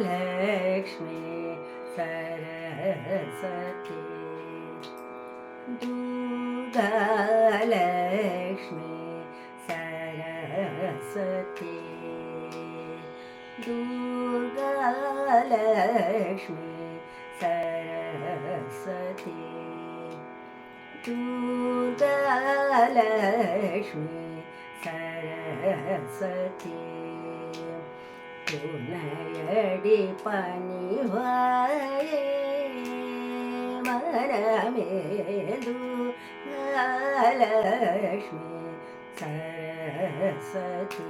ലക്ഷ്മി സരസ്വതി ദുഗലക്ഷ്മി സരസ്വതി ദുഗലക്ഷ്മി സരസ്വതി ദുഗലക്ഷ്മി സരസ്വതി துணையடி பணிவாயே மனமேது லக்ஷ்மி சரஸ்வதி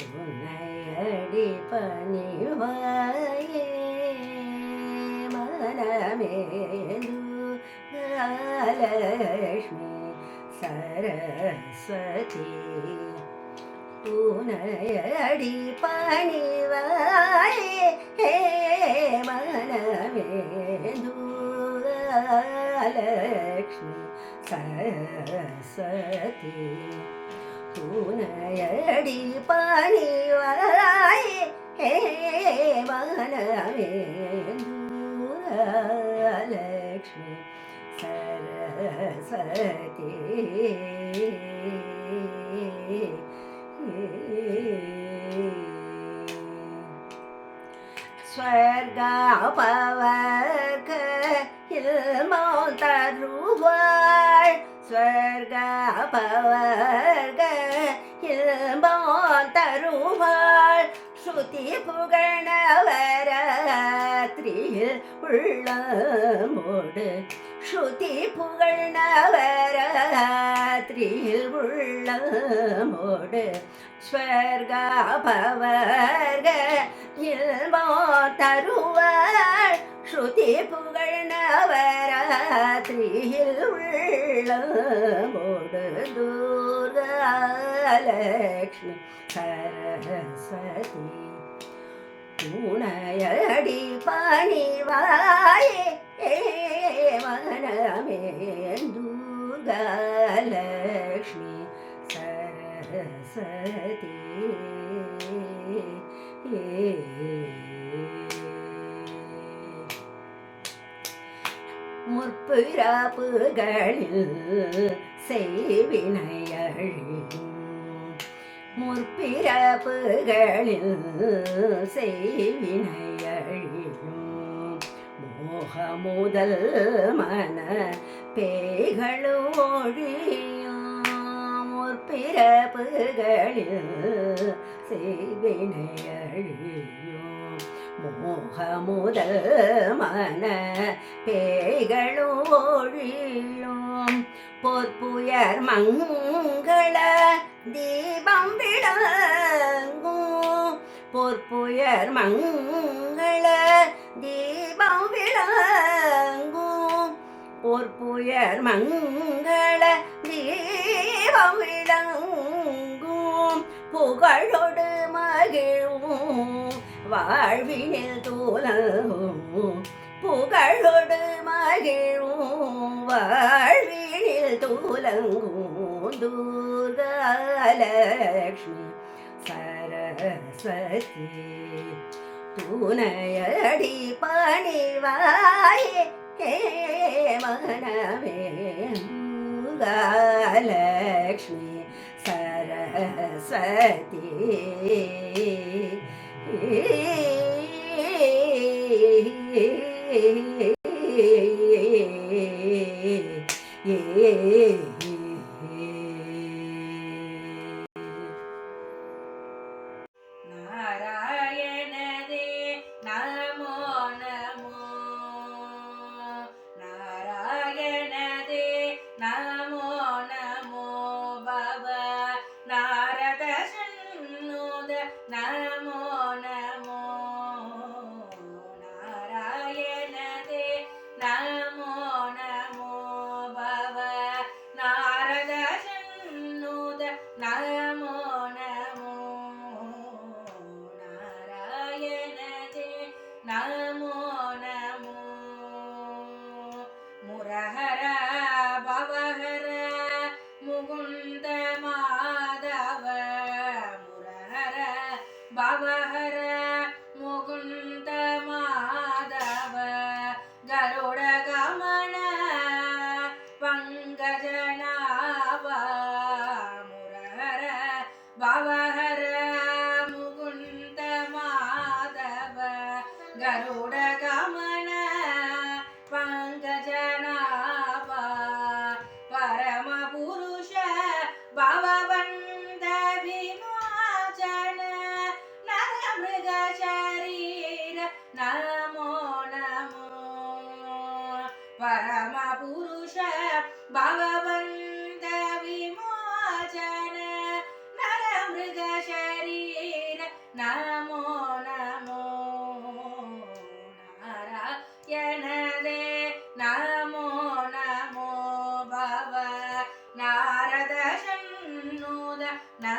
துணையடி பணிவாயே மனமேது லக்ஷ்மி சரஸ்வதி துணையடி பணிவாயே ஹே மனமேந்து லக்ஷ்மி சரஸ்வதி துணையடி பணிவாயே ஹே மனமேந்து லக்ஷ்மி சரஸ்வதி ஸ்வர்காபவர்க இல்மோ தருவாள். ஸ்வர்காபவர்க இல்மோ தருவாள். சுத்தி புகழ்நவராத்திரியில் உள்ளமோடு. ஸ்ருதி புகழ்நவராத்திரியில் உள்ளமோடு. ஸ்வர்காபவர்க இல்மோ தருவா ஸ்ருதி புகழ்நவராத்திரியில் உள்ளோடு துர்காலக்ஷ்மி சரஸ்வதி துணையடி பணிவாயே மனமே துர்காலக்ஷ்மி சரஸ்வதி ஏ முற்பிறப்புகளில் செய்வினையழியும். முற்பிறப்புகளில் செய்வினையழியும். மோக முதல் மன பேய்களும் முற்பிறப்புகளில் செய்வினையழியும். மோக முதல் மன பேய்களும் ஒழியும் பொற்புயர் மங்கள தீபம் விளங்கும். பொற்புயர் மங்கள தீபம் விளங்கும். பொற்புயர் மங்கள தீபம் விளங்கும். புகழோடு மகிழும் வாழ்வினில் தூலவும் புகழோடு மகிழும் வாழ்வினில் தூலங்கும் துர்காலக்ஷ்மி சரஸ்வதி. துணையடி பணிவாயே ஹே மனமே துர்காலக்ஷ்மி சரஸ்வதி. yeah. ಯಾರ గరుడగమ నమో నమో భవ నారద షణ్ణుద నా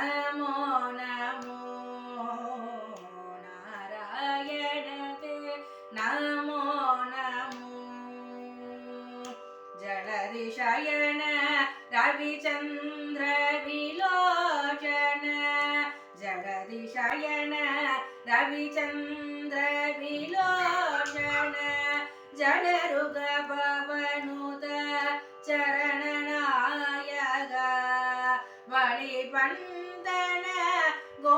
வழி பந்தன கோ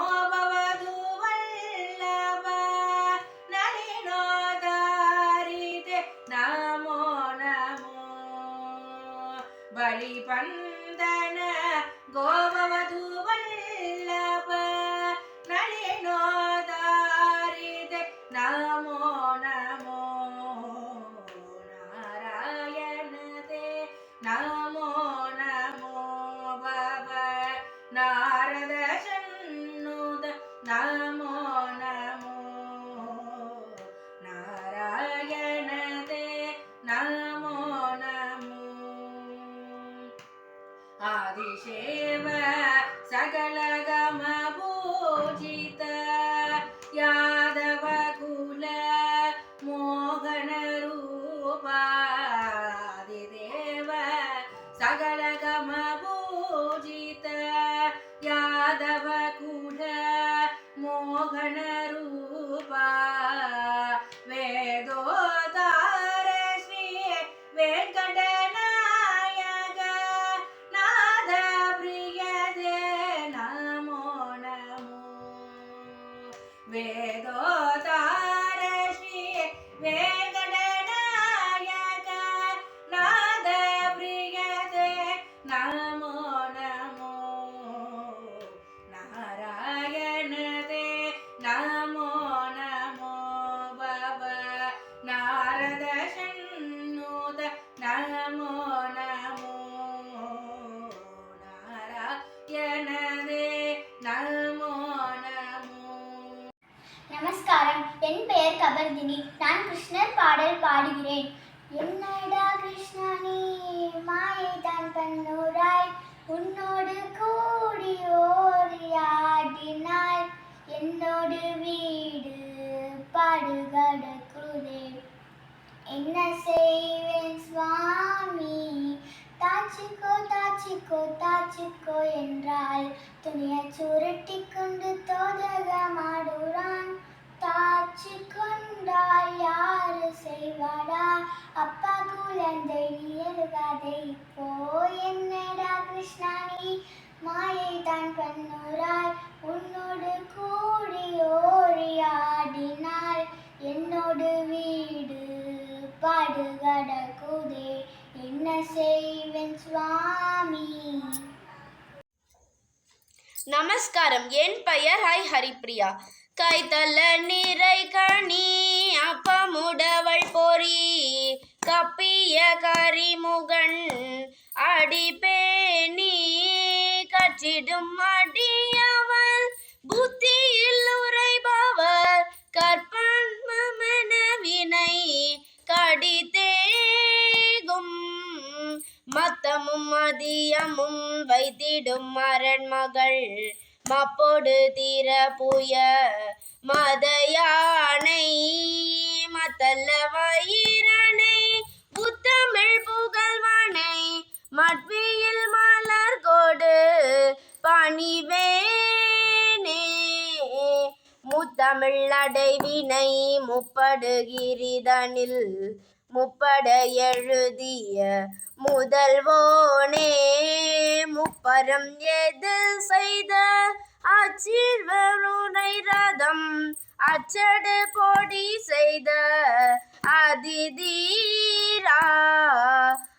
cada கபர்தினி நான் கிருஷ்ணர் பாடல் பாடுகிறேன். என்னடா கிருஷ்ணா நீ? மாயை தான் பண்ணுறாய் உன்னோடு கூடி ஓடியாடினாய் என்னோடு வீடு பாடுகடக்குதே என்ன செய்வேன் சுவாமி? தாச்சிக்கோ தாச்சிக்கோ தாச்சிக்கோ என்றால் துணியை சுருட்டி கொண்டு தோதகமாடுறான். தாச்சிக்கொண்டு கொண்டால் யாரு செய்வாடா? அப்பா குழந்தை நீ இப்போ என்னடா கிருஷ்ணா நீ மாயை தான் பண்ணுறாய். உன்னோடு கூடி ஓடியாடினாள் என்னோடு வீடு பாடுகடக்குதே என்ன செய்வேன் சுவாமி? நமஸ்காரம். என் பெயர் ஹை ஹரிப்ரியா கைத்தல நிறை கணி அப்பமுடவள் பொறி கப்பிய கரிமுகன் அடிபேணி கற்றிடும் அடியவள் புத்தியில் உரைபவர் கற்பன்மன வினை கடிதேகும் மத்தமும் மதியமும் வைத்திடும் மரண்மகள் மப்பொடு தீர புய மத யானை மத்தல்ல வயிறனை புத்தமிழ் புகழ்வனை மட்வியில் மலர் கொடு பணிவேனே. முத்தமிழ் அடைவினை முப்படுகிரிதனில் முப்பட எழுதிய முதல்வோனே முப்பரம் எது செய்த? அச்சிறுவருணை ரதம் அச்சடு பொடி செய்த. அதிதீரா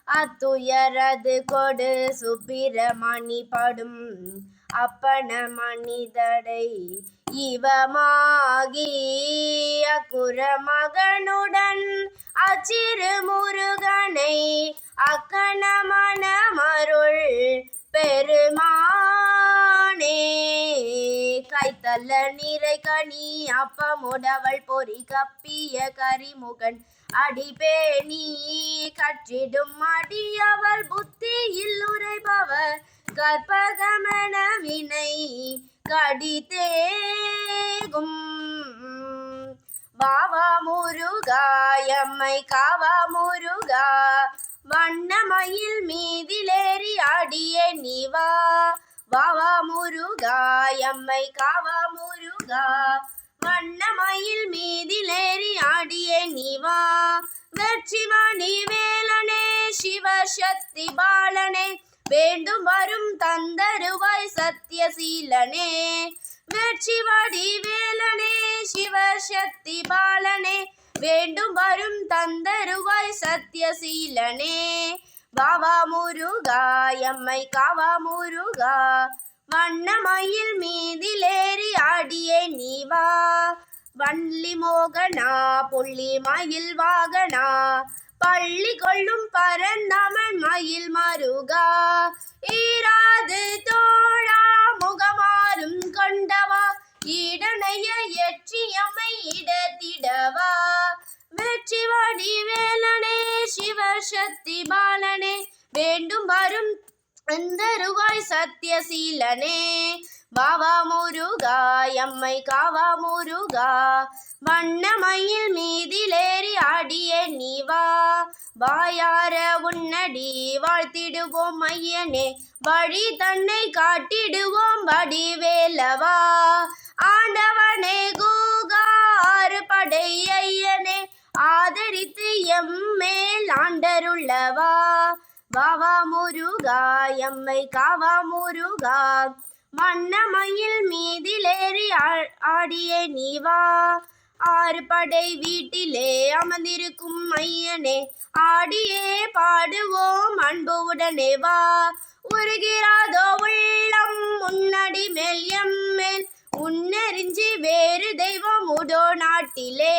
அத்துயரது கொடு சுப்பிரமணி படும் அப்பன மனிதடை இவமாகி அக்குற மகனுடன் அச்சிறு முருகனை அக்கணமன மருள் பெருமானே. கைத்தல்ல நிறை கனி அப்பமுடவள் பொறி கப்பிய கரிமுகன் அடிபேணி கற்றிடும் அடியவள் புத்தியில் உரைபவர் கற்பகமன வினை கடிதேகும் வாவா முருகா எம்மை காவா முருகா வண்ணமயில் மீதிலேறி ஆடிய நீவா வாவா முருகா எம்மை காவா முருகா வண்ணமயில் மீதிலேறி ஆடிய நீவா வெற்றிவாணி வேலனே சிவசக்தி பாலனே வேண்டும் வரும் தந்தருவாய் சத்தியசீலனே. வெற்றி வடி வேலனே சிவசக்தி பாலனே. வேண்டும் வரும் தந்தருவாய் சத்தியசீலனே. வாவா முருகா எம்மை காவா முருகா. வண்ணமயில் மீதிலேறி ஆடியே நீவா வள்ளி மோகனா புள்ளி மயில் வாகனா. பள்ளி கொள்ளும் பரந்தமன் மயில் மருகா ஈராது தோழா முகமாறும் கொண்டவா இடனைய எற்றியம்மை இடத்திடவா. வெற்றி வடி வேலனே சிவசக்தி பாலனே வேண்டும் வரும் அந்தருவாய் சத்தியசீலனே? வாவா முருகா எம்மை காவா முருகா. வண்ணமயில் மீதிலேறி ஆடிய நீவா வாயார உன்னடி வாழ்த்திடுவோம் ஐயனே வழி தன்னை காட்டிடுவோம் வடிவேலவா. ஆண்டவனே கூகாறு படை ஐயனே ஆதரித்து எம்மேல் ஆண்டருள்ளவா வாவா முருகா எம்மை காவா முருகா மன்னமயில் மீதிலேறி ஆடிய நீவா. ஆறு படை வீட்டிலே அமர்ந்திருக்கும் மையனே ஆடியே பாடுவோம் அன்பு உடனே வா. உருகிறாதோ உள்ளம் முன்னடி மேல் எம்மேல் உன்னறிஞ்சி வேறு தெய்வம் உடோ நாட்டிலே.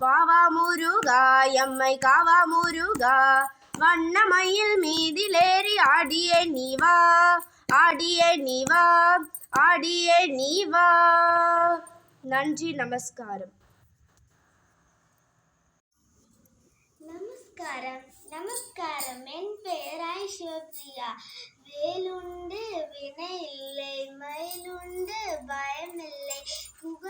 வாவா முருகா எம்மை காவா முருகா வண்ணமயில் மீதிலேறி ஆடிய நீவா ஆடிய நீவா ஆடிய நீவா நன்றி நமஸ்காரம். நமஸ்காரம் நமஸ்காரம். என் பெயர் ஐஸ்வர்யா. வேலுண்டு வினை இல்லை மயிலுண்டு பயமில்லை. குகனுண்டு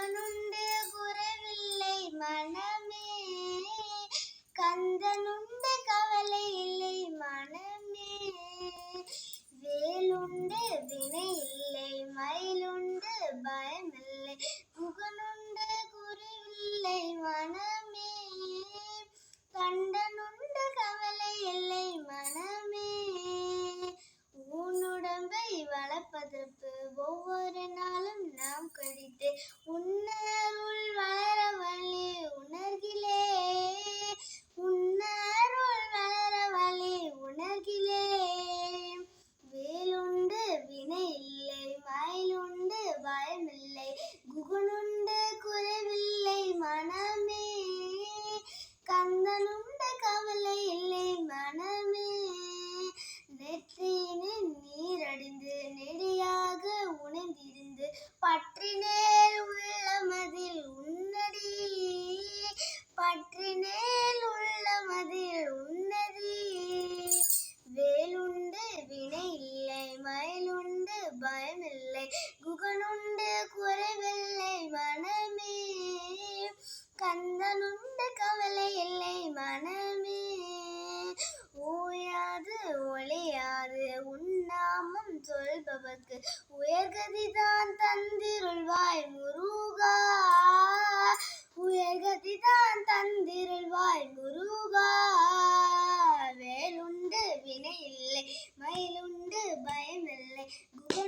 சொல்பவர்க்கு உயர்கதிதான் தந்திருள்வாய் முருகா. உயர்கதிதான் தந்திருள்வாய் முருகா. வேலுண்டு வினை இல்லை மயிலுண்டு பயமில்லை குகன்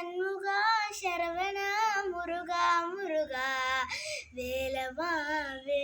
சண்முகா சரவணா முருகா முருகா வேலவா வே